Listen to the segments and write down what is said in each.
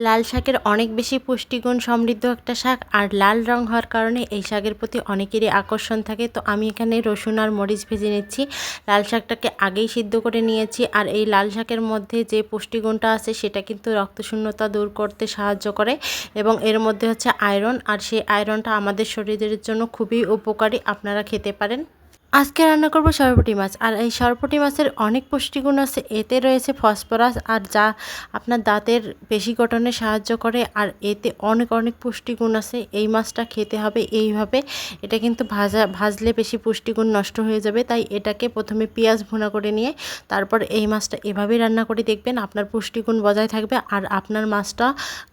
লাল শাকের অনেক বেশি পুষ্টিগুণ সমৃদ্ধ একটা শাক আর লাল রং হওয়ার কারণে এই শাকের প্রতি অনেকেরই আকর্ষণ থাকে। তো আমি এখানে রসুন আর মরিচ ভেজে নিচ্ছি। লাল শাকটাকে আগেই সিদ্ধ করে নিয়েছি আর এই লাল শাকের মধ্যে যে পুষ্টিগুণটা আছে সেটা কিন্তু রক্তশূন্যতা দূর করতে সাহায্য করে এবং এর মধ্যে হচ্ছে আয়রন আর সেই আয়রনটা আমাদের শরীরের জন্য খুবই উপকারী। আপনারা খেতে পারেন। আজকে রান্না করব সরপটি মাছ। আর এই সরপটি মাছের অনেক পুষ্টিগুণ আছে। এতে রয়েছে ফসফরাস, আর যা আপনার দাঁতের পেশি গঠনে সাহায্য করে, আর এতে অনেক অনেক পুষ্টিগুণ আছে। এই মাছটা খেতে হবে এইভাবে। এটা কিন্তু ভাজা, ভাজলে বেশি পুষ্টিগুণ নষ্ট হয়ে যাবে। তাই এটাকে প্রথমে পেঁয়াজ ভুনা করে নিয়ে, তারপর এই মাছটা এভাবেই রান্না করে দেখবেন। আপনার পুষ্টিগুণ বজায় থাকবে, আর আপনার মাছটা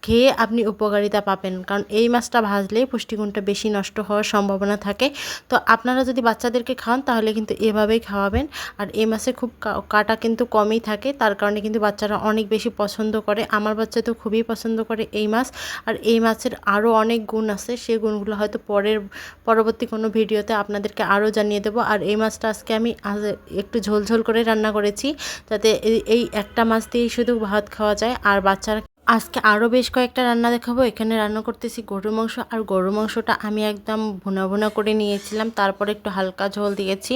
খেয়ে আপনি উপকারিতা পাবেন। কারণ এই মাছটা ভাজলে পুষ্টিগুণটা বেশি নষ্ট হওয়ার সম্ভাবনা থাকে। তো আপনারা যদি বাচ্চাদেরকে খান, তাহলে কিন্তু এভাবেই খাওয়াবেন। আর এই মাসে খুব কাটা কিন্তু কমই থাকে, তার কারণে কিন্তু বাচ্চারা অনেক বেশি পছন্দ করে। আমার বাচ্চা তো খুবই পছন্দ করে এই মাছ আর এই মাছের আরও অনেক গুণ আছে সেই গুণগুলো হয়তো পরের, পরবর্তী কোনো ভিডিওতে আপনাদেরকে আরও জানিয়ে দেবো। আর এই মাছটা আজকে আমি একটু ঝোলঝোল করে রান্না করেছি, যাতে এই একটা মাছ দিয়েই শুধু ভাত খাওয়া যায়। আর বাচ্চারা আজকে আরও বেশ কয়েকটা রান্না দেখাবো। এখানে রান্না করতেছি গরুর মাংস আর গরুর মাংসটা আমি একদম ভুনা ভুনা করে নিয়েছিলাম। তারপরে একটু হালকা ঝোল দিয়েছি।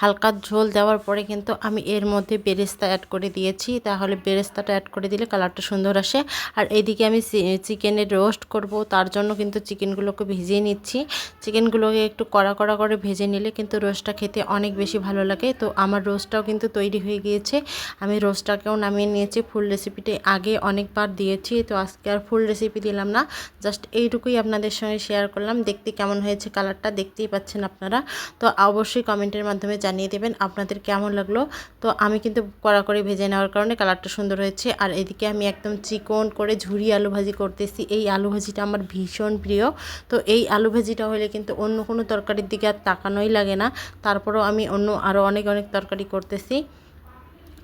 হালকা ঝোল দেওয়ার পরে কিন্তু আমি এর মধ্যে বেরেস্তা অ্যাড করে দিয়েছি। তাহলে বেরেস্তাটা অ্যাড করে দিলে কালারটা সুন্দর আসে। আর এইদিকে আমি চিকেনের রোস্ট করব। তার জন্য কিন্তু চিকেনগুলোকে ভিজিয়ে নিচ্ছি। চিকেনগুলোকে একটু কড়া কড়া করে ভেজে নিলে কিন্তু রোস্টটা খেতে অনেক বেশি ভালো লাগে। তো আমার রোস্টটাও কিন্তু তৈরি হয়ে গিয়েছে। আমি রোস্টটাকেও নামিয়ে নিয়েছি। ফুল রেসিপিটি আগে অনেকবার দিয়ে দিয়েছি। তো আজকে আর ফুল রেসিপি দিলাম না। জাস্ট এইটুকুই আপনাদের সঙ্গে শেয়ার করলাম। দেখতে কেমন হয়েছে কালারটা দেখতেই পাচ্ছেন আপনারা। তো অবশ্যই কমেন্টের মাধ্যমে জানিয়ে দেবেন আপনাদের কেমন লাগল। তো আমি কিন্তু কড়া করে ভেজে নেওয়ার কারণে কালারটা সুন্দর হয়েছে। আর এদিকে আমি একদম চিকন করে ঝুরি আলু ভাজি করতেছি। এই আলু ভাজিটা আমার ভীষণ প্রিয়। তো এই আলু ভাজিটা হলে কিন্তু অন্য কোনো তরকারির দিকে আর তাকানোই লাগে না। তারপরেও আমি অন্য আরও অনেক অনেক তরকারি করতেছি।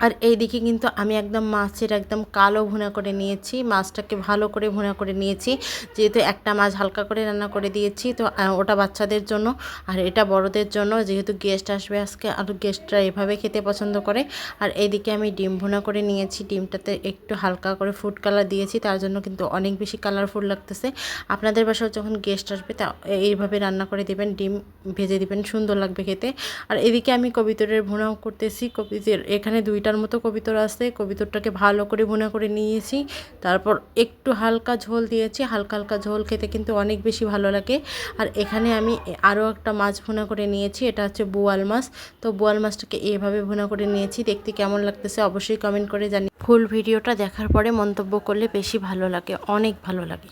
আর এই দিকে কিন্তু আমি একদম মাছের একদম কালো ভুনা করে নিয়েছি, মাছটাকে ভালো করে ভুনা করে নিয়েছি। যেহেতু একটা মাছ হালকা করে রান্না করে দিয়েছি, তো ওটা বাচ্চাদের জন্য আর এটা বড়দের জন্য। যেহেতু গেস্ট আসবে আজকে, আর গেস্টরা এভাবে খেতে পছন্দ করে। আর এইদিকে আমি ডিম ভুনা করে নিয়েছি, ডিমটাতে একটু হালকা করে ফুড কালার দিয়েছি, তার জন্য কিন্তু অনেক বেশি কালারফুল লাগতেছে। আপনাদের বাসায় যখন গেস্ট আসবে, তা এইভাবে রান্না করে দেবেন, ডিম ভেজে দিবেন, সুন্দর লাগবে খেতে। আর এদিকে আমি কবিতরের ভুনাও করতেছি, কবিতর এখানে দুইটা দুইটার মতো কবিতর আছে কবিতরটাকে ভালো করে ভুনা করে নিয়েছি। তারপর একটু হালকা ঝোল দিয়েছি, হালকা হালকা ঝোল খেতে কিন্তু অনেক বেশি ভালো লাগে। আর এখানে আমি আরও একটা মাছ ভুনা করে নিয়েছি, এটা হচ্ছে বোয়াল মাছ। তো বোয়াল মাছটাকে এভাবে ভুনা করে নিয়েছি, দেখতে কেমন লাগতেছে অবশ্যই কমেন্ট করে জানি। ফুল ভিডিওটা দেখার পরে মন্তব্য করলে বেশি ভালো লাগে, অনেক ভালো লাগে।